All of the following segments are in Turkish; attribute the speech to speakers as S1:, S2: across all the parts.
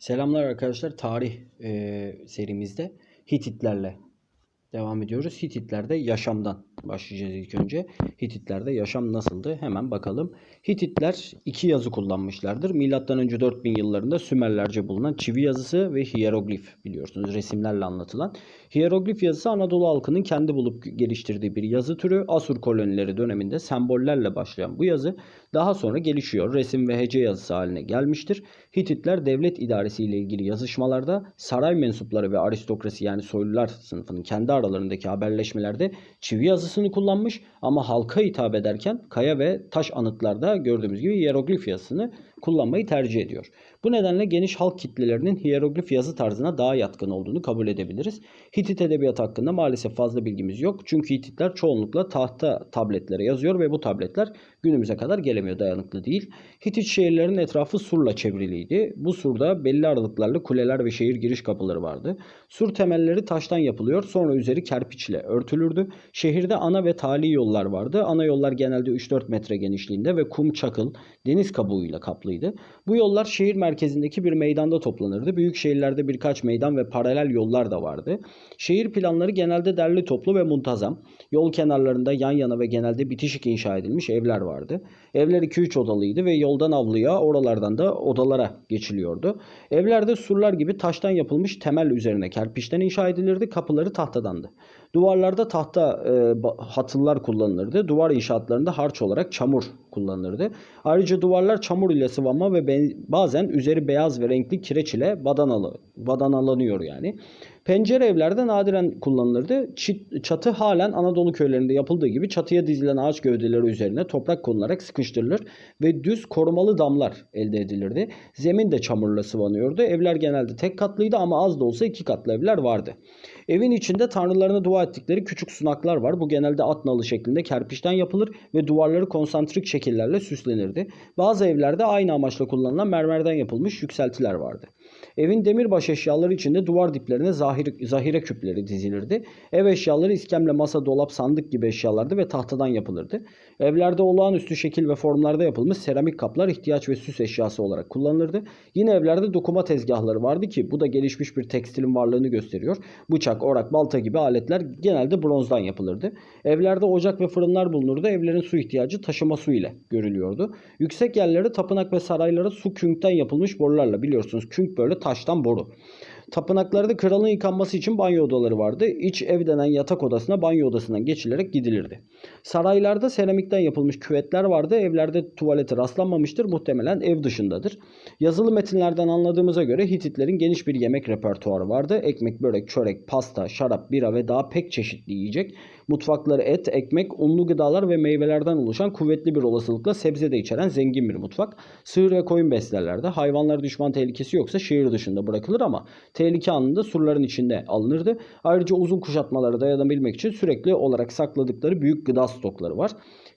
S1: Selamlar arkadaşlar. Tarih e, serimizde Hititlerle devam ediyoruz. Hititler'de yaşamdan başlayacağız ilk önce. Hititler'de yaşam nasıldı? Hemen bakalım. Hititler iki yazı kullanmışlardır. Milattan önce 4000 yıllarında Sümerlerce bulunan çivi yazısı ve hieroglif biliyorsunuz resimlerle anlatılan. Hieroglif yazısı Anadolu halkının kendi bulup geliştirdiği bir yazı türü. Asur kolonileri döneminde sembollerle başlayan bu yazı daha sonra gelişiyor. Resim ve hece yazısı haline gelmiştir. Hititler devlet idaresi ile ilgili yazışmalarda saray mensupları ve aristokrasi yani soylular sınıfının kendi aralarındaki haberleşmelerde çivi yazısını kullanmış ama halka hitap ederken kaya ve taş anıtlarda gördüğümüz gibi hieroglif yazısını kullanmayı tercih ediyor. Bu nedenle geniş halk kitlelerinin hieroglif yazı tarzına daha yatkın olduğunu kabul edebiliriz. Hitit edebiyatı hakkında maalesef fazla bilgimiz yok. Çünkü Hititler çoğunlukla tahta tabletlere yazıyor ve bu tabletler günümüze kadar gelemiyor, dayanıklı değil. Hitit şehirlerinin etrafı surla çevriliydi. Bu surda belli aralıklarla kuleler ve şehir giriş kapıları vardı. Sur temelleri taştan yapılıyor, sonra üzeri kerpiçle örtülürdü. Şehirde ana ve tali yollar vardı. Ana yollar genelde 3-4 metre genişliğinde ve kum, çakıl, deniz kabuğuyla kaplıydı. Bu yollar şehir merkezindeki bir meydanda toplanırdı. Büyük şehirlerde birkaç meydan ve paralel yollar da vardı. Şehir planları genelde derli toplu ve muntazam. Yol kenarlarında yan yana ve genelde bitişik inşa edilmiş evler vardı. Evler 2-3 odalıydı ve yoldan avluya, oralardan da odalara geçiliyordu. Evlerde surlar gibi taştan yapılmış temel üzerine kerpiçten inşa edilirdi. Kapıları tahtadandı. Duvarlarda tahta e, hatıllar kullanılırdı. Duvar inşaatlarında harç olarak çamur kullanılırdı. Ayrıca duvarlar çamur ile sıvama ve bazen üzeri beyaz ve renkli kireç ile badanalı, badanalanıyor yani. Pencere evlerde nadiren kullanılırdı. Çatı halen Anadolu köylerinde yapıldığı gibi çatıya dizilen ağaç gövdeleri üzerine toprak konularak sıkıştırılır ve düz korumalı damlar elde edilirdi. Zemin de çamurla sıvanıyordu. Evler genelde tek katlıydı ama az da olsa iki katlı evler vardı. Evin içinde tanrılarına dua ettikleri küçük sunaklar var. Bu genelde at nalı şeklinde kerpiçten yapılır ve duvarları konsantrik şekillerle süslenirdi. Bazı evlerde aynı amaçla kullanılan mermerden yapılmış yükseltiler vardı. Evin demirbaş eşyaları içinde duvar diplerine zahir, zahire küpleri dizilirdi. Ev eşyaları iskemle, masa, dolap, sandık gibi eşyalardı ve tahtadan yapılırdı. Evlerde olağanüstü şekil ve formlarda yapılmış seramik kaplar ihtiyaç ve süs eşyası olarak kullanılırdı. Yine evlerde dokuma tezgahları vardı ki bu da gelişmiş bir tekstilin varlığını gösteriyor. Bıçak, orak, balta gibi aletler genelde bronzdan yapılırdı. Evlerde ocak ve fırınlar bulunurdu. Evlerin su ihtiyacı taşıma su ile görülüyordu. Yüksek yerlere tapınak ve saraylara su künkten yapılmış borularla biliyorsunuz. Künk böyle taştan boru. Tapınaklarda kralın yıkanması için banyo odaları vardı. İç ev denen yatak odasına banyo odasından geçilerek gidilirdi. Saraylarda seramikten yapılmış küvetler vardı. Evlerde tuvalete rastlanmamıştır. Muhtemelen ev dışındadır. Yazılı metinlerden anladığımıza göre Hititlerin geniş bir yemek repertuarı vardı. Ekmek, börek, çörek, pasta, şarap, bira ve daha pek çeşitli yiyecek. Mutfakları et, ekmek, unlu gıdalar ve meyvelerden oluşan kuvvetli bir olasılıkla sebze de içeren zengin bir mutfak. Sığır ve koyun beslerlerdi. Hayvanlar düşman tehlikesi yoksa şehir dışında bırakılır ama tehlike anında surların içinde alınırdı. Ayrıca uzun kuşatmalara dayanabilmek için sürekli olarak sakladıkları büyük gıda stokları var.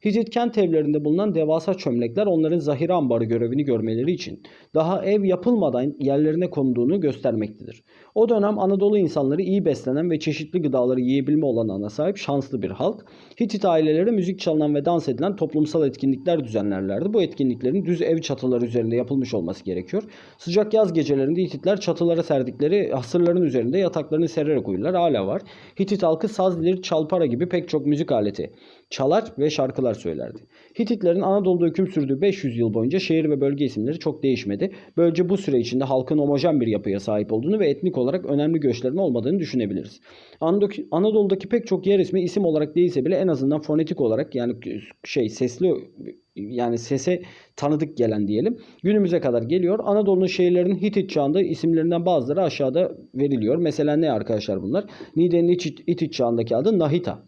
S1: Hitit kent evlerinde bulunan devasa çömlekler onların zahire ambarı görevini görmeleri için daha ev yapılmadan yerlerine konduğunu göstermektedir. O dönem Anadolu insanları iyi beslenen ve çeşitli gıdaları yiyebilme olanağına sahip şanslı bir halk. Hitit aileleri müzik çalınan ve dans edilen toplumsal etkinlikler düzenlerlerdi. Bu etkinliklerin düz ev çatıları üzerinde yapılmış olması gerekiyor. Sıcak yaz gecelerinde Hititler çatılara serdikleri hasırların üzerinde yataklarını sererek uyurlar. Hala var. Hitit halkı saz, lir, çalpara gibi pek çok müzik aleti çalar ve şarkılar söylerdi. Hititlerin Anadolu'da hüküm sürdüğü 500 yıl boyunca şehir ve bölge isimleri çok değişmedi. Böylece bu süre içinde halkın homojen bir yapıya sahip olduğunu ve etnik olarak önemli göçlerin olmadığını düşünebiliriz. Anadolu- Anadolu'daki pek çok yer ismi isim olarak değilse bile en azından fonetik olarak yani şey sesli yani sese tanıdık gelen diyelim. Günümüze kadar geliyor. Anadolu'nun şehirlerinin Hitit çağında isimlerinden bazıları aşağıda veriliyor. Mesela ne arkadaşlar bunlar? Niğde'nin Hitit, Hitit çağındaki adı Nahita.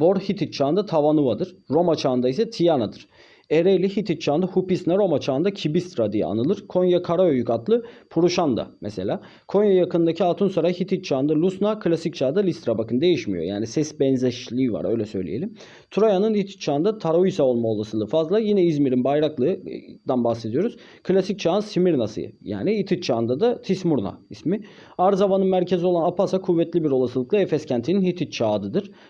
S1: Bor Hitit çağında Tavanuva'dır. Roma çağında ise Tiyana'dır. Ereğli Hitit çağında Hupisna, Roma çağında Kibistra diye anılır. Konya Karaöyük adlı Puruşanda mesela. Konya yakındaki Hatunsaray Hitit çağında Lusna, klasik çağda Listra. Bakın değişmiyor. Yani ses benzeşliği var öyle söyleyelim. Troya'nın Hitit çağında Taroisa olma olasılığı fazla. Yine İzmir'in Bayraklı'dan bahsediyoruz. Klasik çağın Simirna'sı yani Hitit çağında da Tismurna ismi. Arzava'nın merkezi olan Apasa kuvvetli bir olasılıkla Efes kentinin Hitit çağı.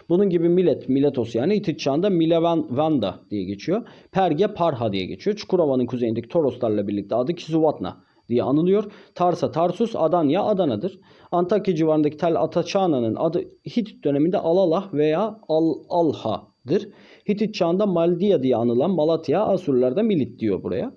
S1: Bunun gibi Milet, Miletos yani Hitit çağında Milevanda diye geçiyor. Perge Parha diye geçiyor. Çukurova'nın kuzeyindeki Toroslarla birlikte adı Kizuvatna diye anılıyor. Tarsa, Tarsus, Adanya, Adana'dır. Antakya civarındaki Tel Ataçana'nın adı Hitit döneminde Alalah veya Al Alha'dır. Hitit çağında Maldiya diye anılan Malatya, Asurlarda Milit diyor buraya.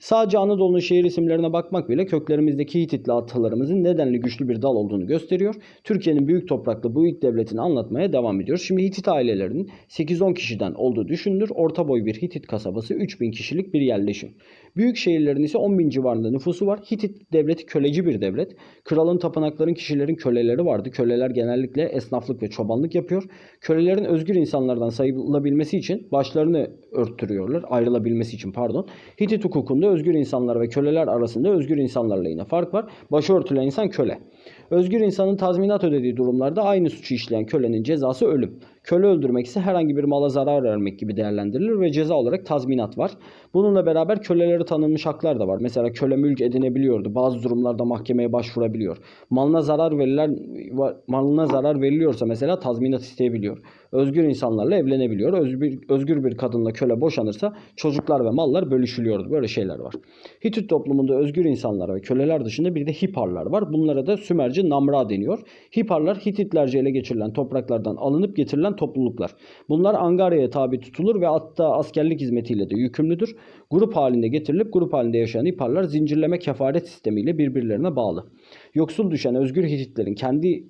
S1: Sadece Anadolu'nun şehir isimlerine bakmak bile köklerimizdeki Hititli atalarımızın nedenli güçlü bir dal olduğunu gösteriyor. Türkiye'nin büyük topraklı bu ilk devletini anlatmaya devam ediyoruz. Şimdi Hitit ailelerinin 8-10 kişiden olduğu düşünülür. Orta boy bir Hitit kasabası 3000 kişilik bir yerleşim. Büyük şehirlerin ise 10 bin civarında nüfusu var. Hitit devleti köleci bir devlet. Kralın tapınakların kişilerin köleleri vardı. Köleler genellikle esnaflık ve çobanlık yapıyor. Kölelerin özgür insanlardan sayılabilmesi için başlarını örttürüyorlar. Ayrılabilmesi için pardon. Hitit hukukunda özgür insanlar ve köleler arasında özgür insanlarla yine fark var. Başı örtülen insan köle. Özgür insanın tazminat ödediği durumlarda aynı suçu işleyen kölenin cezası ölüm. Köle öldürmek ise herhangi bir mala zarar vermek gibi değerlendirilir ve ceza olarak tazminat var. Bununla beraber kölelere tanınmış haklar da var. Mesela köle mülk edinebiliyordu. Bazı durumlarda mahkemeye başvurabiliyor. Malına zarar verilen malına zarar veriliyorsa mesela tazminat isteyebiliyor. Özgür insanlarla evlenebiliyor. Özgür, özgür bir kadınla köle boşanırsa çocuklar ve mallar bölüşülüyordu. Böyle şeyler var. Hitit toplumunda özgür insanlar ve köleler dışında bir de Hiparlar var. Bunlara da Sümerce Namra deniyor. Hiparlar Hititlerce ele geçirilen topraklardan alınıp getirilen topluluklar. Bunlar Angarya'ya tabi tutulur ve hatta askerlik hizmetiyle de yükümlüdür. Grup halinde getirilip grup halinde yaşayan Hiparlar zincirleme kefaret sistemiyle birbirlerine bağlı. Yoksul düşen özgür Hititlerin kendi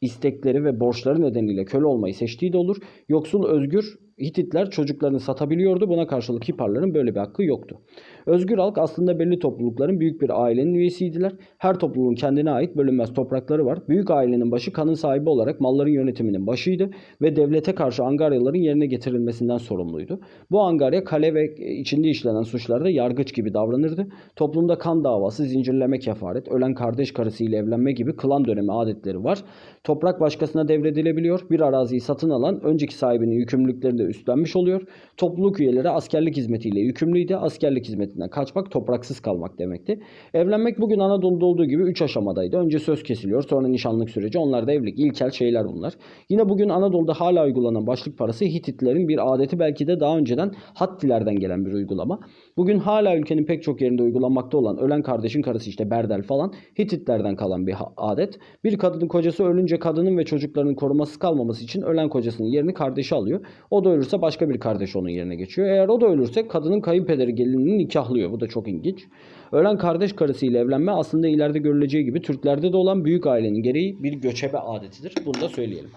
S1: istekleri ve borçları nedeniyle köle olmayı seçtiği de olur. Yoksul özgür Hititler çocuklarını satabiliyordu. Buna karşılık Hiparların böyle bir hakkı yoktu. Özgür halk aslında belli toplulukların büyük bir ailenin üyesiydiler. Her topluluğun kendine ait bölünmez toprakları var. Büyük ailenin başı kanın sahibi olarak malların yönetiminin başıydı ve devlete karşı angaryaların yerine getirilmesinden sorumluydu. Bu angarya kale ve içinde işlenen suçlarda yargıç gibi davranırdı. Toplumda kan davası, zincirleme kefaret, ölen kardeş karısıyla evlenme gibi klan dönemi adetleri var. Toprak başkasına devredilebiliyor. Bir araziyi satın alan önceki sahibinin yükümlülüklerini de üstlenmiş oluyor. Topluluk üyeleri askerlik hizmetiyle yükümlüydü. Askerlik hizmetinden kaçmak topraksız kalmak demekti. Evlenmek bugün Anadolu'da olduğu gibi 3 aşamadaydı. Önce söz kesiliyor, sonra nişanlık süreci. Onlar da evlilik. İlkel şeyler bunlar. Yine bugün Anadolu'da hala uygulanan başlık parası Hititlerin bir adeti belki de daha önceden Hattilerden gelen bir uygulama. Bugün hala ülkenin pek çok yerinde uygulanmakta olan ölen kardeşin karısı işte Berdel falan Hititlerden kalan bir adet. Bir kadının kocası ölünce kadının ve çocuklarının korumasız kalmaması için ölen kocasının yerini kardeşi alıyor. O da ölürse başka bir kardeş onun yerine geçiyor. Eğer o da ölürse kadının kayınpederi gelinini nikahlıyor. Bu da çok ilginç. Ölen kardeş karısıyla evlenme aslında ileride görüleceği gibi Türklerde de olan büyük ailenin gereği bir göçebe adetidir. Bunu da söyleyelim.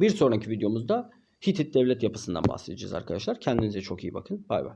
S1: Bir sonraki videomuzda Hitit devlet yapısından bahsedeceğiz arkadaşlar. Kendinize çok iyi bakın. Bay bay.